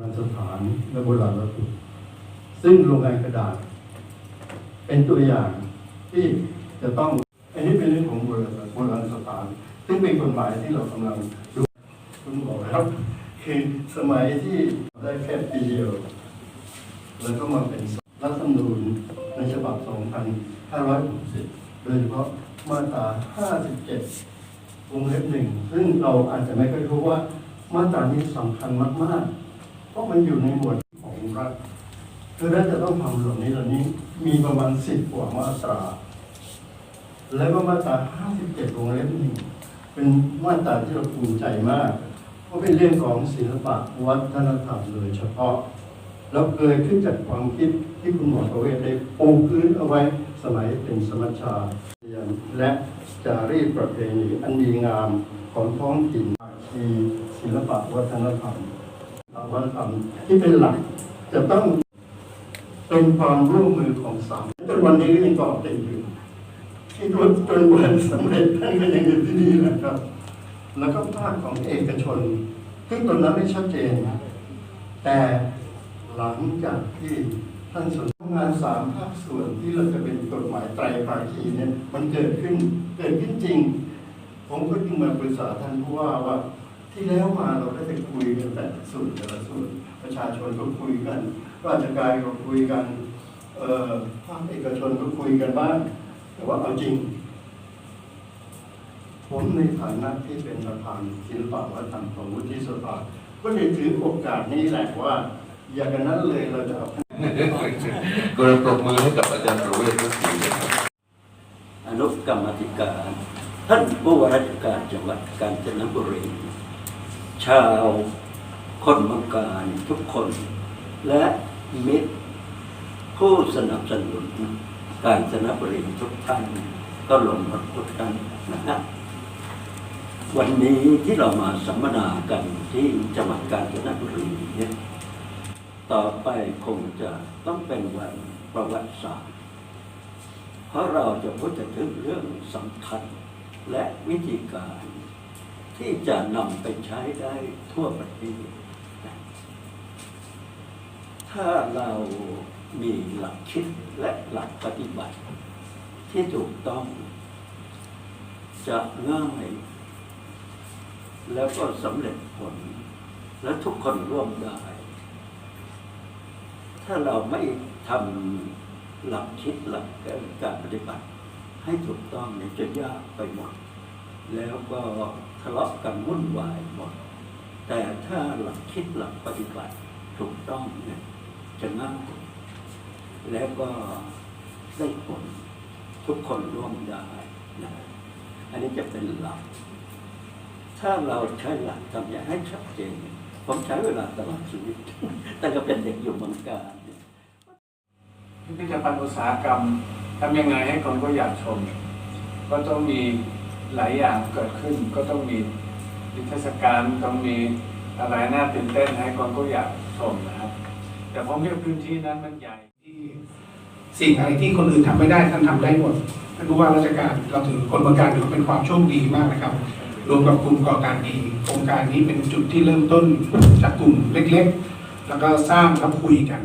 โบราณสถานและโบราณวัตถุซึ่งโรงงานกระดาษ เป็นตัวอย่างที่จะต้อง อันนี้เป็นเรื่องของโบราณโบราณสถาน ซึ่งเป็นกฎหมายที่เรากำลังดูคุณบอกครับ คือสมัยที่ได้แค่ปีเดียว แล้วก็มาเป็นรัฐธรรมนูญในฉบับ 2560 โดยเฉพาะมาตรา 57 วงเล็บหนึ่งซึ่งเราอาจจะไม่ค่อยรู้ว่ามาตรานี้สำคัญมาก ๆ ราะมันอยู่ในหมวดของรัฐคือรัฐจะต้องทำเหล่านี้เหล่านี้มีประมาณสิบกว่ามาตรา แล้วก็มาตรา57วงเล็บหนึ่งเป็นมาตราที่เราภูมิใจมาก เพราะเป็นเรื่องของศิลปะวัฒนธรรมโดยเฉพาะ แล้วเกิดขึ้นจากความคิดที่คุณหมอประเวศได้ปูพื้นเอาไว้สมัยเป็นสมัชชาเรียนและจารีตประเพณีอันดีงามของท้องถิ่นภาคีศิลปะวัฒนธรรม วัฒนธรรมที่เป็นหลักจะต้องเป็นความร่วมมือของสามจนวันนี้ก็ยังเกาะติดอยู่ที่จนจนวันสำเร็จท่านก็ยังอยู่ที่นี่นะครับ แล้วก็ภาคของเอกชนซึ่งตรงนั้นไม่ชัดเจนแต่หลังจากที่ท่านสนงานสามภาคส่วนที่เราจะเป็นกฎหมายไตรภาคีเนี่ยมันเกิดขึ้นเกิดขึ้นจริง ผมก็จึงมาปรึกษาท่านผู้ว่าว่า ที่แล้วมาเราได้ไปคุยกันแต่ละส่วนแต่ละส่วนประชาชนก็คุยกัน ราชการก็คุยกันเอ่อภาคเอกชนก็คุยกันบ้าง แต่ว่าเอาจริง ผมในฐานะที่เป็นประธานศิลปะวัฒนธรรมของวุฒิสภาก็เลยถือโอกาสนี้แหละว่า อย่างนั้นเลยเราจะเอาก็ปรบมือให้กับอาจารย์ประเวศทุกทีนะครับอนุกรรมธิการ ท่านผู้ว่าราชการจังหวัดกาญจนบุรี ชาวคนเมืองการทุกคน และมิตร ผู้สนับสนุนการจนบุรีทุกท่านก็ลงมาทุกท่านนะครับวันนี้ที่เรามาสัมมนากันที่จังหวัดกาญจนบุรีเนี่ยต่อไปคงจะต้องเป็นวันประวัติศาสตร์ เพราะเราจะพูดถึงเรื่องสำคัญและวิธีการ ที่จะนำไปใช้ได้ทั่วประเทศถ้าเรามีหลักคิดและหลักปฏิบัติ ที่ถูกต้อง จะง่าย แล้วก็สำเร็จผล และทุกคนร่วมได้ ถ้าเราไม่ทำหลักคิดหลักการปฏิบัติ ให้ถูกต้องเนี่ยจะยากไปหมด แล้วก็ทะเลาะกันวุ่นวายหมด แต่ถ้าหลักคิดหลักปฏิบัติถูกต้องเนี่ยจะง่ายแล้วก็ได้ผลทุกคนร่วมได้นะอันนี้จะเป็นหลัก ถ้าเราใช้หลักทำอย่างให้ชัดเจนผมใช้เวลาตลอดชีวิตแต่ก็เป็นเด็กอยู่เมืองการเนี่ยพิพิธภัณฑ์อุตสาหกรรมทำยังไงให้คนก็อยากชม ก็ต้องมี หลายอย่างเกิดขึ้นก็ต้องมีนิทรรศการต้องมีอะไรน่าตื่นเต้นให้คนก็อยากชมนะครับ แต่ผมคิดพื้นที่นั้นมันใหญ่ที่สิ่งอะไรที่คนอื่นทำไม่ได้ท่านทำได้หมดท่านผู้ว่าราชการเราถือคนเมืองการถือเป็นความโชคดีมากนะครับรวมกับกลุ่มก่อการดีโครงการนี้เป็นจุดที่เริ่มต้นจากกลุ่มเล็ก ๆ แล้วก็สร้างแล้วคุยกัน